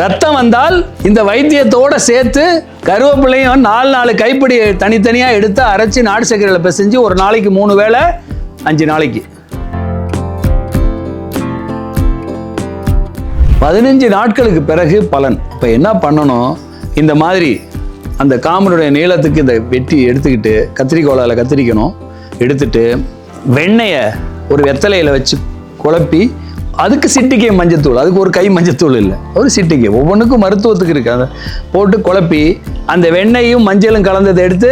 ரத்தம் வந்தால் இந்த வைத்தியத்தோட சேர்த்து கருவேப்பிலையும் நாலு நாலு கைப்பிடி தனித்தனியாக எடுத்து அரைச்சி நாடு சர்க்கரையில் பிசைஞ்சு ஒரு நாளைக்கு மூணு வேளை அஞ்சு நாளைக்கு. பதினஞ்சு நாட்களுக்கு பிறகு பலன். இப்போ என்ன பண்ணணும்? இந்த மாதிரி அந்த காமனுடைய நீளத்துக்கு இந்த வெட்டி எடுத்துக்கிட்டு கத்திரிக்கோளால் கத்திரிக்கணும். எடுத்துட்டு வெண்ணெயை ஒரு வெத்தலையில் வச்சு குழப்பி அதுக்கு சிட்டிக்கை மஞ்சத்தூள் அதுக்கு ஒரு கை மஞ்சத்தூள் இல்லை. ஒரு சிட்டிக்கை ஒவ்வொன்றுக்கும் மருத்துவத்துக்கு இருக்கு அதை போட்டு குழப்பி அந்த வெண்ணெயும் மஞ்சளும் கலந்ததை எடுத்து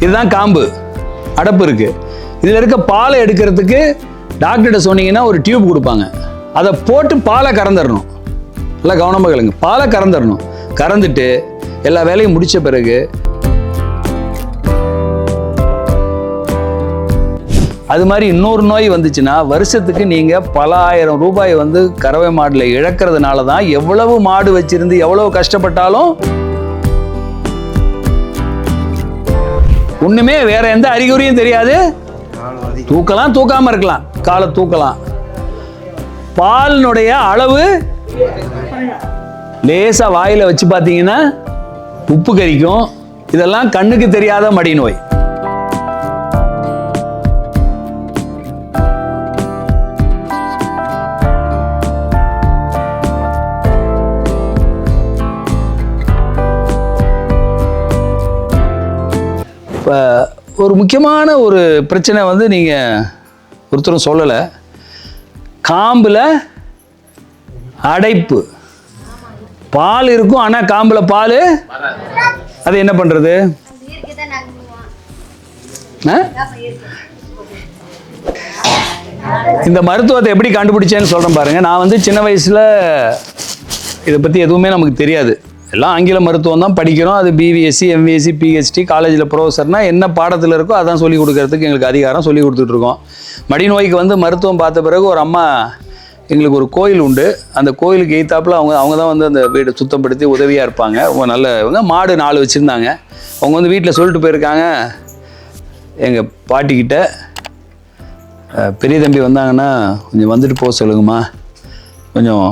இதுதான் காம்பு. அடப்பு இருக்கு. இதில் இருக்க பாலை எடுக்கிறதுக்கு டாக்டர்கிட்ட சொன்னீங்கன்னா ஒரு டியூப் கொடுப்பாங்க. அதை போட்டு பாலை கறந்துடணும் நல்லா கவனமாக கேளுங்க. பாலை கறந்துடணும் கறந்துட்டு எல்லா வேலையும் முடித்த பிறகு அது மாதிரி இன்னொரு நோய் வந்துச்சுன்னா வருஷத்துக்கு நீங்கள் பல ஆயிரம் ரூபாய் வந்து கறவை மாடில் இழக்கிறதுனால தான் எவ்வளவு மாடு வச்சிருந்து எவ்வளவு கஷ்டப்பட்டாலும் ஒண்ணுமே வேற எந்த அறிகுறியும் தெரியாது. தூக்கலாம் தூக்காம இருக்கலாம். காலை தூக்கலாம். பாலினுடைய அளவு லேசா வாயில வச்சு பார்த்தீங்கன்னா உப்பு கறிக்கும் இதெல்லாம் கண்ணுக்கு தெரியாத மடி நோய். இப்போ ஒரு முக்கியமான ஒரு பிரச்சனை வந்து நீங்கள் ஒருத்தரும் சொல்லலை. காம்பில் அடைப்பு. பால் இருக்கும் ஆனால் காம்பில் பால் அது என்ன பண்ணுறது இந்த மருத்துவத்தை எப்படி கண்டுபிடிச்சேன்னு சொல்கிறேன் பாருங்கள் நான் வந்து சின்ன வயசில் இதை பற்றி எதுவுமே நமக்கு தெரியாது. எல்லாம் ஆங்கில மருத்துவம் தான் படிக்கிறோம். அது பிபிஎஸ்சி எம்எஸ்சி பிஹெச்டி காலேஜில் ப்ரொஃபஸர்னா என்ன பாடத்தில் இருக்கோ அதான் சொல்லிக் கொடுக்கறதுக்கு எங்களுக்கு அதிகாரம் சொல்லி கொடுத்துட்ருக்கோம் மடிநோய்க்கு வந்து மருத்துவம் பார்த்த பிறகு ஒரு அம்மா எங்களுக்கு ஒரு கோயில் உண்டு. அந்த கோயிலுக்கு எய்த்தாப்பில் அவங்க அவங்க தான் வந்து அந்த வீடை சுத்தப்படுத்தி உதவியாக இருப்பாங்க. அவங்க நல்ல இவங்க. மாடு நாலு வச்சுருந்தாங்க. அவங்க வந்து வீட்டில் சொல்லிட்டு போயிருக்காங்க. எங்கள் பாட்டிக்கிட்ட பெரிய தம்பி வந்தாங்கன்னா கொஞ்சம் வந்துட்டு போக சொல்லுங்கம்மா. கொஞ்சம்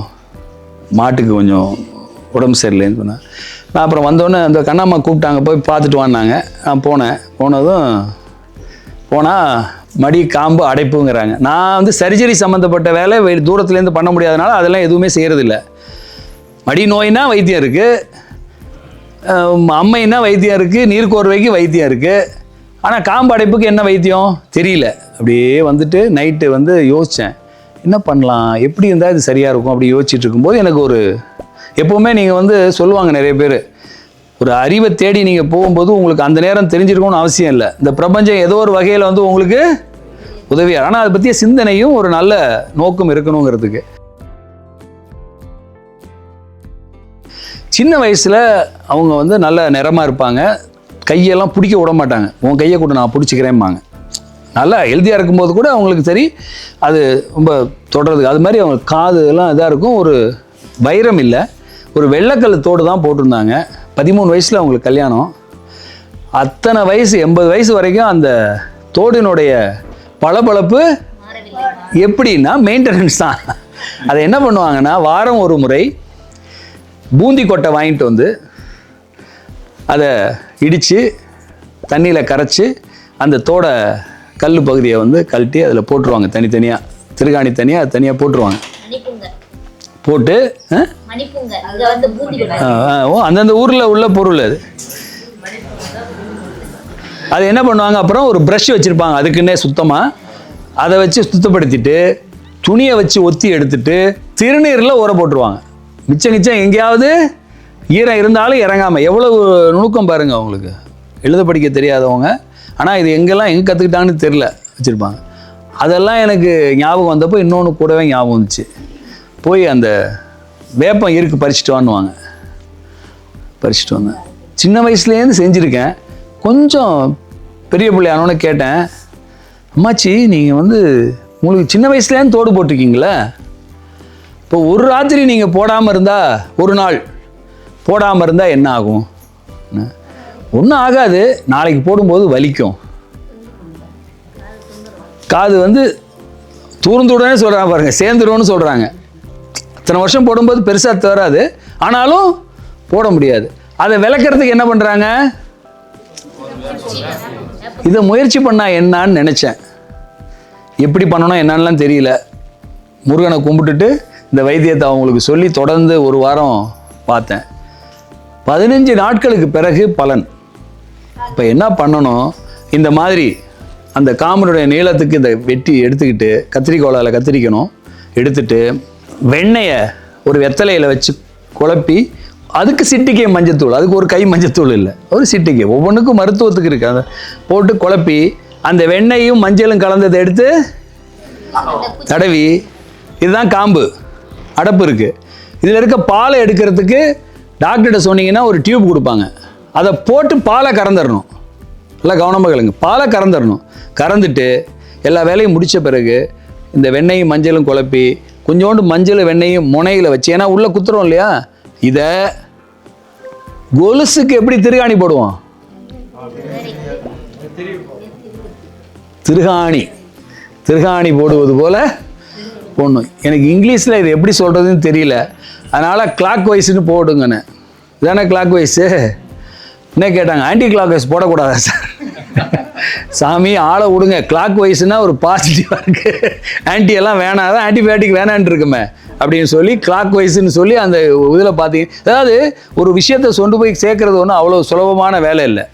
மாட்டுக்கு கொஞ்சம் உடம்பு சரியில்லைன்னு சொன்னேன் நான் அப்புறம் வந்தோடனே அந்த கண்ணம்மா கூப்பிட்டாங்க போய் பார்த்துட்டு வந்தாங்க நான் போனேன். போனதும் போனால் மடி காம்பு அடைப்புங்கிறாங்க. நான் வந்து சர்ஜரி சம்மந்தப்பட்ட வேலை வெ- தூரத்துலேருந்து பண்ண முடியாதனால அதெல்லாம் எதுவுமே செய்கிறதில்ல மடி நோயினா வைத்தியம் இருக்குது அம்மைனா வைத்தியம் இருக்குது நீர்க்கோர்வைக்கு வைத்தியம் இருக்குது ஆனால் காம்பு அடைப்புக்கு என்ன வைத்தியம்? தெரியல. அப்படியே வந்துட்டு நைட்டு வந்து யோசித்தேன் என்ன பண்ணலாம்? எப்படி இருந்தால் இது சரியாக இருக்கும்? அப்படி யோசிச்சுட்டு இருக்கும்போது எனக்கு ஒரு எப்போவுமே நீங்கள் வந்து சொல்லுவாங்க நிறைய பேர் ஒரு அறிவை தேடி நீங்கள் போகும்போது உங்களுக்கு அந்த நேரம் தெரிஞ்சிருக்கணும்னு அவசியம் இல்லை. இந்த பிரபஞ்சம் ஏதோ ஒரு வகையில் வந்து உங்களுக்கு உதவியாக ஆனால் அதை பற்றிய சிந்தனையும் ஒரு நல்ல நோக்கம் இருக்கணுங்கிறதுக்கு. சின்ன வயசில் அவங்க வந்து நல்ல நிறமாக இருப்பாங்க. கையெல்லாம் பிடிக்க விட மாட்டாங்க. உன் கையை கூட நான் பிடிச்சிக்கிறேன்பாங்க. நல்லா ஹெல்த்தியாக இருக்கும்போது கூட அவங்களுக்கு சரி அது ரொம்ப தொடர்றதுக்கு அது மாதிரி அவங்க காது எல்லாம் இதாக இருக்கும். ஒரு வைரம் இல்லை. ஒரு வெள்ளைக்கல் தோடு தான் போட்டிருந்தாங்க. பதிமூணு வயசில் அவங்களுக்கு கல்யாணம். அத்தனை வயசு எண்பது வயசு வரைக்கும் அந்த தோடினுடைய பளபளப்பு எப்படின்னா மெயின்டெனன்ஸ் தான். அதை என்ன பண்ணுவாங்கன்னா வாரம் ஒரு முறை பூந்தி கொட்டை வாங்கிட்டு வந்து அதை இடித்து தண்ணியில் கரைச்சி அந்த தோட கல் பகுதியை வந்து கழட்டி அதில் போட்டுருவாங்க. தனித்தனியாக திருகாணி தனியாக அது தனியாக போட்டுருவாங்க. போட்டு அந்தந்த ஊரில் உள்ள பொருள் அது. அது என்ன பண்ணுவாங்க? அப்புறம் ஒரு ப்ரஷ் வச்சுருப்பாங்க. அதுக்குன்னே சுத்தமாக அதை வச்சு சுத்தப்படுத்திட்டு துணியை வச்சு ஒத்தி எடுத்துட்டு திருநீரில் ஊற போட்டுருவாங்க. மிச்சம் மிச்சம் எங்கேயாவது ஈரம் இருந்தாலும் இறங்காமல் எவ்வளவு நுணுக்கம் பாருங்க அவங்களுக்கு. எழுத படிக்க தெரியாதவங்க. ஆனால் இது எங்கெல்லாம் எங்கே கற்றுக்கிட்டாங்கன்னு தெரில வச்சுருப்பாங்க. அதெல்லாம் எனக்கு ஞாபகம் வந்தப்போ இன்னொன்று கூடவே ஞாபகம் வந்துச்சு. போய் அந்த வேப்பம் இருக்கு பறிச்சுட்டு வான்னுவாங்க பறிச்சுட்டு வந்தேன். சின்ன வயசுலேருந்து செஞ்சுருக்கேன். கொஞ்சம் பெரிய பிள்ளையானோன்னு கேட்டேன் அம்மாச்சி நீங்கள் வந்து உங்களுக்கு சின்ன வயசுலேருந்து தோடு போட்டிருக்கீங்களே? இப்போ ஒரு ராத்திரி நீங்கள் போடாமல் இருந்தால் ஒரு நாள் போடாமல் இருந்தால் என்ன ஆகும்? ஒன்றும் ஆகாது. நாளைக்கு போடும்போது வலிக்கும். காது வந்து தூர்ந்துடனே சொல்கிறாங்க பாருங்கள் சேர்ந்துருவோன்னு சொல்கிறாங்க இத்தனை வருஷம் போடும்போது பெருசாக தராது ஆனாலும் போட முடியாது. அதை விளக்கிறதுக்கு என்ன பண்ணுறாங்க இதை முயற்சி பண்ணால் என்னன்னு நினச்சேன். எப்படி பண்ணணும் என்னன்னுலாம் தெரியல. முருகனை கும்பிட்டுட்டு இந்த வைத்தியத்தை அவங்களுக்கு சொல்லி தொடர்ந்து ஒரு வாரம் பார்த்தேன். பதினஞ்சு நாட்களுக்கு பிறகு பலன். இப்போ என்ன பண்ணணும் இந்த மாதிரி அந்த காமனுடைய நீளத்துக்கு இந்த வெட்டி எடுத்துக்கிட்டு கத்திரிக்கோளால் கத்திரிக்கணும் எடுத்துட்டு வெண்ணெயை ஒரு வெத்தலையில் வச்சு குழப்பி அதுக்கு சிட்டிக்கை மஞ்சத்தூள் அதுக்கு ஒரு கை மஞ்சத்தூள் இல்லை. ஒரு சிட்டிக்கை. ஒவ்வொன்றுக்கும் மருத்துவத்துக்கு இருக்குது அதை போட்டு குழப்பி அந்த வெண்ணெயும் மஞ்சளும் கலந்ததை எடுத்து தடவி. இதுதான் காம்பு. அடப்பு இருக்குது இதில் இருக்க பாலை எடுக்கிறதுக்கு டாக்டர்கிட்ட சொன்னீங்கன்னா ஒரு டியூப் கொடுப்பாங்க. அதை போட்டு பாலை கறந்துடணும் நல்லா கவனமாக கேளுங்க. பாலை கறந்துடணும் கறந்துட்டு எல்லா வேலையும் முடித்த பிறகு இந்த வெண்ணெயும் மஞ்சளும் குழப்பி கொஞ்சோண்டு மஞ்சள் வெண்ணையும் முனையில் வச்சு ஏன்னா உள்ளே குத்துறோம் இல்லையா? இதை கொலுசுக்கு எப்படி திருகாணி போடுவோம்? திருகாணி. திருகாணி போடுவது போல போடணும். எனக்கு இங்கிலீஷில் இது எப்படி சொல்கிறதுன்னு தெரியல. அதனால் கிளாக் வைஸ்னு போடுங்கண்ணே இதானே கிளாக் வைஸு என்ன கேட்டாங்க? ஆன்டி கிளாக் வைஸ் போடக்கூடாதா சார் சாமி ஆளை விடுங்க. கிளாக் வைஸ்னா ஒரு பாசிட்டிவாக இருக்குது ஆன்டி எல்லாம் வேணாம். அதான் ஆன்டிபயோட்டிக் வேணான்ட்டு இருக்குமே. அப்படின்னு சொல்லி கிளாக் வைஸ்ன்னு சொல்லி அந்த இதில் பார்த்தீங்க அதாவது ஒரு விஷயத்தை கொண்டு போய் சேர்க்கறது ஒன்றும் அவ்வளோ சுலபமான வேலை இல்லை.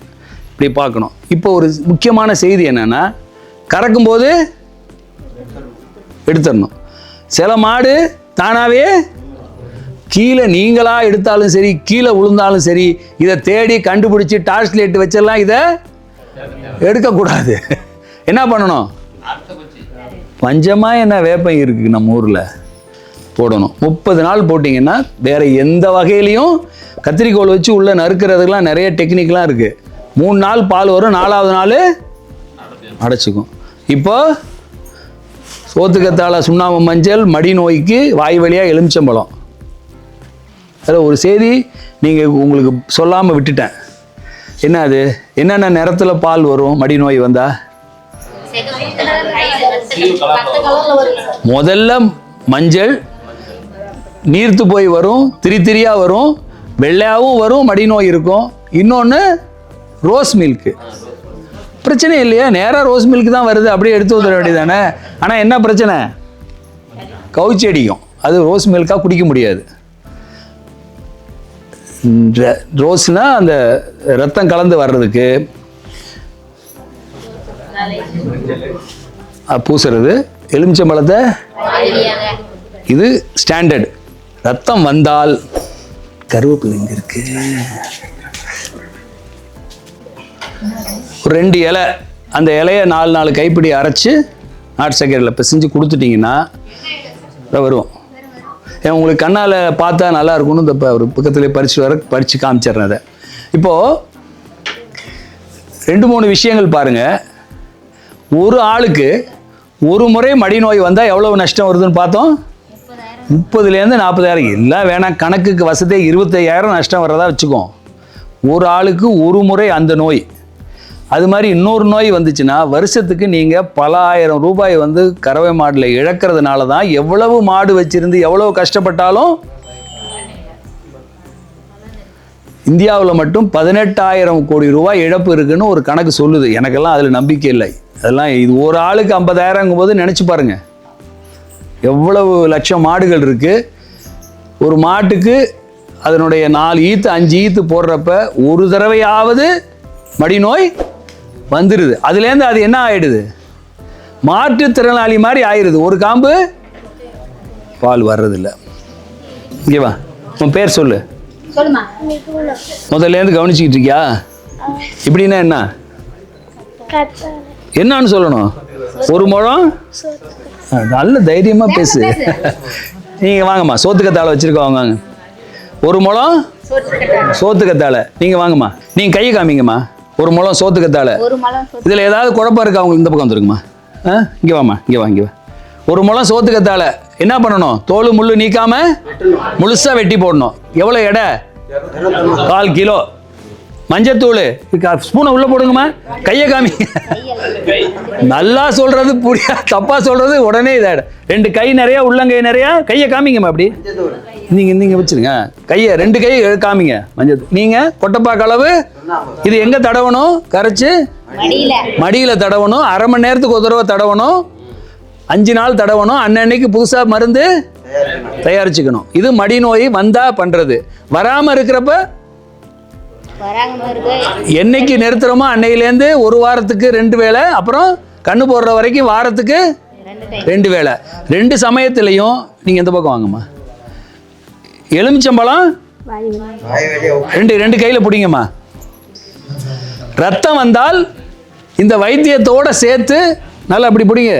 இப்படி பார்க்கணும். இப்போ ஒரு முக்கியமான செய்தி என்னென்னா கறக்கும்போது எடுத்துடணும். சில மாடு தானாகவே கீழே நீங்களாக எடுத்தாலும் சரி கீழே விழுந்தாலும் சரி இதை தேடி கண்டுபிடிச்சி டார்ச் லைட் வச்செல்லாம் இதை எடுக்கக்கூடாது. என்ன பண்ணணும்? பஞ்சமாக என்ன வேப்பம் இருக்குது நம்ம ஊரில்? போடணும். முப்பது நாள் போட்டிங்கன்னா வேறு எந்த வகையிலையும் கத்திரிக்கோல் வச்சு உள்ளே நறுக்கிறதுக்கெலாம் நிறைய டெக்னிக்லாம் இருக்குது மூணு நாள் பால் வரும் நாலாவது நாள் அடைச்சிக்கும். இப்போ சோத்துக்கத்தாழ சுண்ணாம்பு மஞ்சள் மடி நோய்க்கு வாய் வழியாக எலுமிச்சம்பழம். அதில் ஒரு செய்தி நீங்கள் உங்களுக்கு சொல்லாமல் விட்டுட்டேன். என்ன அது என்னென்ன நிறத்தில் பால் வரும்? மடி நோய் வந்தா? முதல்ல மஞ்சள் நீர்த்து போய் வரும் திரி திரியாக வரும் வெள்ளையாகவும் வரும் மடி நோய் இருக்கும். இன்னொன்று ரோஸ் மில்க்கு பிரச்சனை இல்லையா நேராக ரோஸ் மில்க் தான் வருது அப்படியே எடுத்து வந்துட வேண்டியதானே ஆனால் என்ன பிரச்சனை? கவுச்சி அடிக்கும். அது ரோஸ் மில்காக குடிக்க முடியாது. ர- ரோஸ்னா அந்த ரத்தம் கலந்து வர்றதுக்கு பூசுறது. எலுமிச்சம்பழத்தை இது ஸ்டாண்டர்ட் ரத்தம் வந்தால் கருவேப்பிலை இங்க இருக்கு? ஒரு ரெண்டு இலை. அந்த இலையை நாலு நாலு கைப்பிடி அரைச்சு நாட்டு சக்கரையில் பிசைஞ்சு கொடுத்துட்டிங்கன்னா வரும் உங்களுக்கு கண்ணால் பார்த்தா நல்லா இருக்கும்னு இந்த ஒரு பக்கத்துலேயே பறிச்சு வர பறித்து காமிச்சிடுறேன் அதை. இப்போது ரெண்டு மூணு விஷயங்கள் பாருங்கள் ஒரு ஆளுக்கு ஒரு முறை மடி நோய் வந்தால் எவ்வளவு நஷ்டம் வருதுன்னு பார்த்தோம்? முப்பதுலேருந்து நாற்பதாயிரம். எல்லாம் வேணாம் கணக்குக்கு வசதியாக இருபத்தையாயிரம் நஷ்டம் வர்றதா வச்சுக்கோம். ஒரு ஆளுக்கு ஒரு முறை அந்த நோய். அது மாதிரி இன்னொரு நோய் வந்துச்சுன்னா வருஷத்துக்கு நீங்கள் பல ஆயிரம் ரூபாய் வந்து கறவை மாடில் இழக்கிறதுனால தான் எவ்வளவு மாடு வச்சிருந்து எவ்வளவு கஷ்டப்பட்டாலும் இந்தியாவில் மட்டும் பதினெட்டாயிரம் கோடி ரூபாய் இழப்பு இருக்குன்னு ஒரு கணக்கு சொல்லுது. எனக்கெல்லாம் அதில் நம்பிக்கை இல்லை. அதெல்லாம் இது ஒரு ஆளுக்கு ஐம்பதாயிரங்கும் போது நினச்சி பாருங்கள் எவ்வளவு லட்சம் மாடுகள் இருக்குது ஒரு மாட்டுக்கு அதனுடைய நாலு ஈத்து அஞ்சு ஈத்து போடுறப்ப ஒரு தடவையாவது மடிநோய் வந்துடுது அதுலேருந்து அது என்ன ஆயிடுது? மாற்றுத்திறனாளி மாதிரி ஆயிடுது ஒரு காம்பு பால் வர்றதில்ல. இங்கே வா. உன் பேர் சொல்லு. சொல்லுமா. முதல்ல இருந்து கவனிச்சுக்கிட்டு இருக்கியா? இப்படின்னா என்ன? என்னன்னு சொல்லணும். ஒரு முழம்? நல்ல தைரியமா பேசு. நீங்க வாங்கம்மா. சோத்துக்கத்தாழை வச்சிருக்கோங்க வாங்க ஒரு முழம்? சோத்துக்கத்தாழை. நீங்க வாங்கம்மா. நீங்க கையை காமிங்கம்மா. ஒரு முழம் சோத்துக்கத்தாழை ஒரு மலம் சொத்து. இதில் ஏதாவது குழப்பம் இருக்கா? உங்களுக்கு இந்த பக்கம் வந்துருங்கம்மா. ஆ? இங்கே வாம்மா இங்கே வா இங்கே வா. ஒரு முழம் சோத்துக்கத்தாழை என்ன பண்ணணும்? தோல் முள்ளு நீக்காம முழுசா வெட்டி போடணும். எவ்வளோ எடை? கால் கிலோ. மஞ்சத்தூள். ஸ்பூனை உள்ள போடுங்கம்மா. கையை காமிங்க நல்லா சொல்றது புரியா தப்பா சொல்றது உடனே இதாயிடும் ரெண்டு கை நிறைய உள்ளங்கை நிறைய கையை காமிங்கம்மா அப்படி. நீங்க நீங்க வச்சிருங்க. கையை ரெண்டு கை காமிங்க. மஞ்சள் நீங்க கொட்டப்பா கலவு இது எங்க தடவணும்? கரைச்சு மடியில தடவணும். அரை மணி நேரத்துக்கு ஒரு தடவை தடவணும். அஞ்சு நாள் தடவணும். அன்னன்னைக்கு புதுசா மருந்து தயாரிச்சுக்கணும். இது மடி நோய் வந்தா பண்றது. வராம இருக்கிறப்ப என்னைக்கு நிறுத்துறோமோ அன்னையிலேருந்து ஒரு வாரத்துக்கு ரெண்டு வேளை அப்புறம் கண்ணு போடுற வரைக்கும் வாரத்துக்கு ரெண்டு டைம் ரெண்டு வேளை. ரெண்டு சமயத்துலையும் நீங்கள் எந்த பக்கம் வாங்கம்மா? எலுமிச்சம்பழம்? ரெண்டு ரெண்டு கையில் பிடிங்கம்மா. ரத்தம் வந்தால் இந்த வைத்தியத்தோட சேர்த்து நல்லா அப்படி பிடிங்க.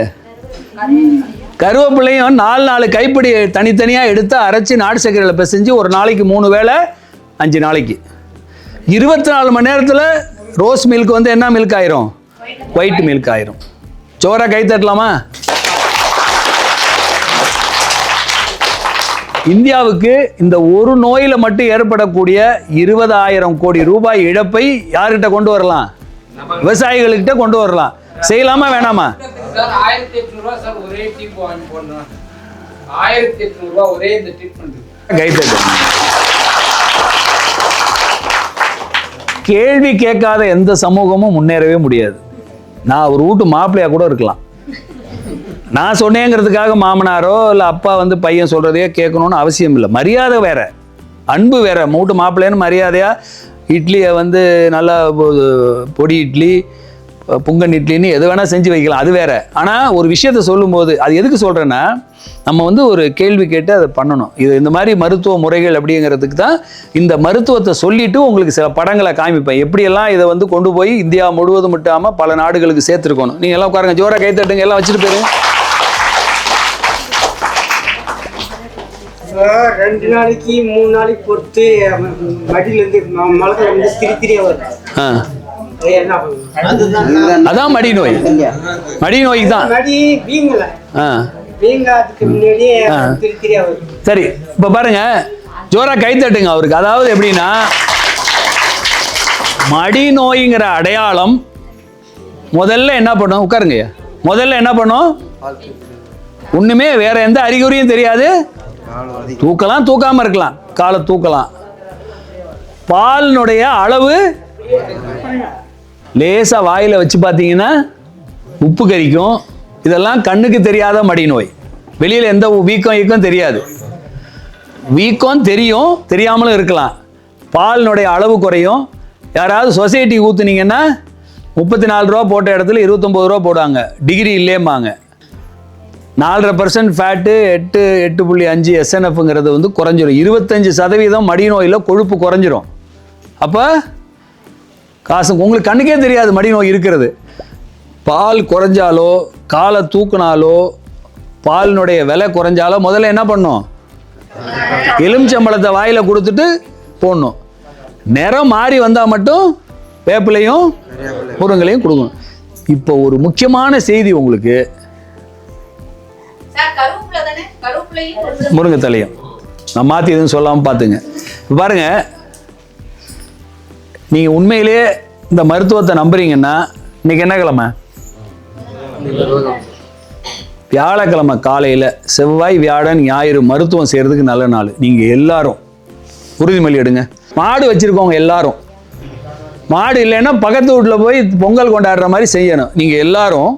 கருவேப்பிலையும் நாலு நாலு கைப்பிடி தனித்தனியாக எடுத்து அரைச்சி நாடு சர்க்கரையில் பிசைஞ்சு ஒரு நாளைக்கு மூணு வேளை அஞ்சு நாளைக்கு. இருபத்தி நாலு மணி நேரத்தில் ரோஸ் மில்க் வந்து என்ன மில்க் ஆயிரும்? ஒயிட் மில்க் ஆயிரும். சோறா கை தட்டலாமா? இந்தியாவுக்கு இந்த ஒரு நோயில மட்டும் ஏற்படக்கூடிய இருபதாயிரம் கோடி ரூபாய் இழப்பை யார்கிட்ட கொண்டு வரலாம்? விவசாயிகள்கிட்ட கொண்டு வரலாம். செய்யலாமா வேணாமா? ஆயிரத்தி எட்நூறுவா ஒரே இந்த ட்ரீட்மெண்ட் கேள்வி கேட்காத எந்த சமூகமும் முன்னேறவே முடியாது. நான் ஒரு வீட்டு மாப்பிள்ளையா கூட இருக்கலாம். நான் சொன்னேங்கிறதுக்காக மாமனாரோ இல்லை அப்பா வந்து பையன் சொல்கிறதையோ கேட்கணும்னு அவசியம் இல்லை. மரியாதை வேற. அன்பு வேற. மூட்டு மாப்பிள்ளைன்னு மரியாதையாக இட்லியை வந்து நல்லா பொடி இட்லி புங்கன் இட்லின்னு எது வேணால் செஞ்சு வைக்கலாம் அது வேற. ஆனால் ஒரு விஷயத்த சொல்லும்போது அது எதுக்கு சொல்கிறேன்னா நம்ம வந்து ஒரு கேள்வி கேட்டு அதை பண்ணணும். இது இந்த மாதிரி மருத்துவ முறைகள் அப்படிங்கிறதுக்கு தான் இந்த மருத்துவத்தை சொல்லிட்டு உங்களுக்கு சில படங்களை காமிப்பேன். எப்படியெல்லாம் இதை வந்து கொண்டு போய் இந்தியா முழுவதும் விட்டாமல் பல நாடுகளுக்கு சேர்த்துருக்கணும். நீங்கள் எல்லாம் உட்காருங்க ஜோரா கை தட்டுங்க எல்லாம் வச்சுட்டு போயிருங்க ரெண்டு நாளைக்கு மூணு நாளைக்கு பொறுத்து மடியிலேருந்து மலத்தில் வந்து திரி திரியா வரும் அதான் மடி நோய். மடி நோய்க்கு தான் சரி இப்போ பாருங்க. ஜோரா கை தட்டுங்க அவருக்கு. அதாவது எப்படின்னா மடி நோய்ங்கிற அடையாளம் முதல்ல என்ன பண்ணும்? உட்காருங்க. முதல்ல என்ன பண்ணும்? ஒண்ணுமே வேற எந்த அறிகுறியும் தெரியாது. தூக்கலாம் தூக்காம இருக்கலாம். காலை தூக்கலாம். பாலினுடைய அளவு லேசாக வாயில் வச்சு பார்த்தீங்கன்னா உப்பு கறிக்கும் இதெல்லாம் கண்ணுக்கு தெரியாத மடி நோய். எந்த வீக்கம் ஈக்கம் தெரியாது. வீக்கம் தெரியும் தெரியாமலும் இருக்கலாம். பாலினுடைய அளவு குறையும். யாராவது சொசைட்டி ஊற்றுனீங்கன்னா முப்பத்தி நாலு ரூபா போட்ட இடத்துல இருபத்தொம்பது ரூபா போடுவாங்க. டிகிரி இல்லேம்பாங்க நாலரை பர்சன்ட் ஃபேட்டு எட்டு எட்டு புள்ளி அஞ்சு எஸ்என்எஃப்ங்கிறது வந்து குறைஞ்சிரும். இருபத்தஞ்சு சதவீதம் மடி நோயில் கொழுப்பு குறைஞ்சிரும். அப்போ காசு உங்களுக்கு கண்ணுக்கே தெரியாது மடி நோய் இருக்கிறது. பால் குறைஞ்சாலோ காலை தூக்குனாலோ பாலினுடைய விலை குறைஞ்சாலோ முதல்ல என்ன பண்ணும்? எலுமிச்சம்பழத்தை வாயில் கொடுத்துட்டு போடணும். நிறம் மாறி வந்தால் மட்டும் வேப்பிலையும் முருங்கலையும் கொடுக்கணும் இப்போ ஒரு முக்கியமான செய்தி உங்களுக்கு. முருங்கை தலையும் நான் மாற்றி எதுவும் சொல்லாமல் பார்த்துங்க. இப்போ பாருங்க நீங்கள் உண்மையிலேயே இந்த மருத்துவத்தை நம்புறீங்கன்னா இன்னைக்கு என்ன கிழமை? வியாழக்கிழமை காலையில் செவ்வாய் வியாழன் ஞாயிறு மருத்துவம் செய்கிறதுக்கு நல்ல நாள். நீங்கள் எல்லாரும். உறுதிமொழி எடுங்க. மாடு வச்சுருக்கவங்க எல்லாரும். மாடு இல்லைன்னா பக்கத்து வீட்டில் போய் பொங்கல் கொண்டாடுற மாதிரி செய்யணும். நீங்கள் எல்லாரும்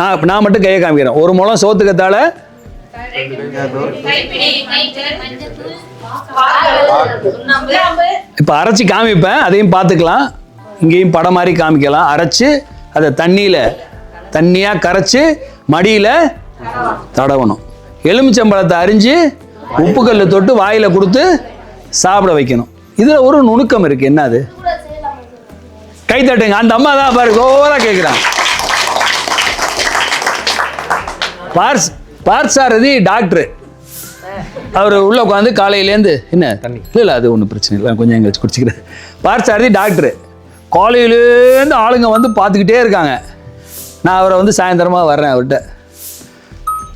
நான் நான் மட்டும் கையை காமிக்கிறேன். ஒரு முளம் சோத்துக்கத்தால இப்போ அரைச்சி காமிப்பேன் அதையும் பார்த்துக்கலாம். இங்கேயும் படம் மாதிரி காமிக்கலாம். அரைச்சு அதை தண்ணியில் தண்ணியாக கரைச்சி மடியில் தடவணும். எலுமிச்சம்பழத்தை அரிஞ்சு உப்புக்கல்ல தொட்டு வாயில் கொடுத்து சாப்பிட வைக்கணும். இதில் ஒரு நுணுக்கம் இருக்குது என்ன அது? கை தட்டுங்க. அந்த அம்மா தான் பாரு ஓவராக கேட்குறான் பார்ஸ் பார்த்தசாரதி டாக்டரு. அவர் உள்ள உட்காந்து காலையிலேருந்து என்ன? தண்ணி. இல்லை இல்லை அது ஒன்றும் பிரச்சனை இல்லை. கொஞ்சம் எங்க வச்சு குடிச்சிக்கிறேன். பார்த்தசாரதி டாக்டரு. காலையிலேருந்து ஆளுங்க வந்து பார்த்துக்கிட்டே இருக்காங்க. நான் அவரை வந்து சாயந்தரமாக வர்றேன் அவர்கிட்ட.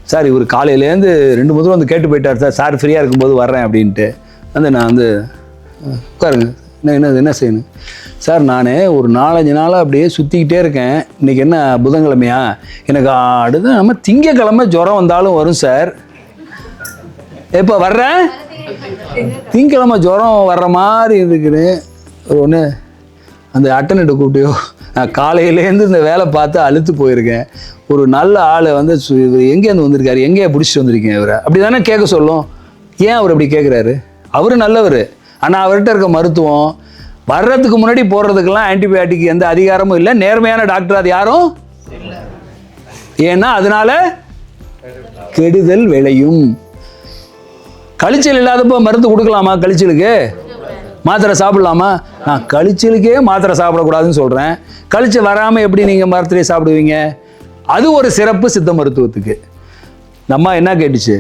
சார் இவர் காலையிலேருந்து ரெண்டு முதல் வந்து கேட்டு போயிட்டார் சார். சார் ஃப்ரீயாக இருக்கும்போது வர்றேன் அப்படின்ட்டு. வந்து நான் வந்து "அஹ், உட்காருங்க. என்ன என்ன என்ன செய்யணும்? சார் நான் ஒரு நாலஞ்சு நாளாக அப்படியே சுற்றிக்கிட்டே இருக்கேன். இன்றைக்கி என்ன புதன்கிழமையா? எனக்கு அடுத்து நம்ம திங்கக்கிழமை ஜுரம் வந்தாலும் வரும் சார். எப்போ வர்றேன் திங்கக்கிழமை ஜுரம் வர்ற மாதிரி இருக்குது. ஒன்று அந்த அட்டனட்டை கூப்பிட்டியோ நான் காலையிலேருந்து இந்த வேலை பார்த்து அழுத்து போயிருக்கேன். ஒரு நல்ல ஆளை வந்து சு- இவர் எங்கேருந்து வந்திருக்காரு? எங்கேயா பிடிச்சிட்டு வந்திருக்கீங்க இவரை? அப்படி தானே கேட்க சொல்லும். ஏன் அவர் அப்படி கேட்குறாரு அவர் நல்லவர். ஆனால் அவர்கிட்ட இருக்க மருத்துவம் வர்றதுக்கு முன்னாடி போடுறதுக்கெல்லாம் ஆன்டிபயோட்டிக் எந்த அதிகாரமும் இல்லை. நேர்மையான டாக்டர் அது யாரும்? ஏன்னா அதனால கெடுதல் விளையும். கழிச்சல் இல்லாதப்போ மருந்து கொடுக்கலாமா கழிச்சலுக்கு? மாத்திரை சாப்பிடலாமா? நான் கழிச்சலுக்கே மாத்திரை சாப்பிடக்கூடாதுன்னு சொல்கிறேன் கழிச்சு வராமல் எப்படி நீங்கள் மரத்துலேயே சாப்பிடுவீங்க? அது ஒரு சிறப்பு சித்த மருத்துவத்துக்கு. நம்ம என்ன கேட்டுச்சு?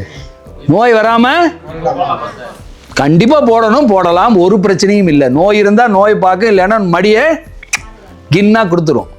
நோய் வராமல் கண்டிப்பாக போடணும் போடலாம். ஒரு பிரச்சனையும் இல்லை. நோய் இருந்தால் நோய் பார்க்க இல்லைன்னா மடியை கின்னா கொடுத்துரும்.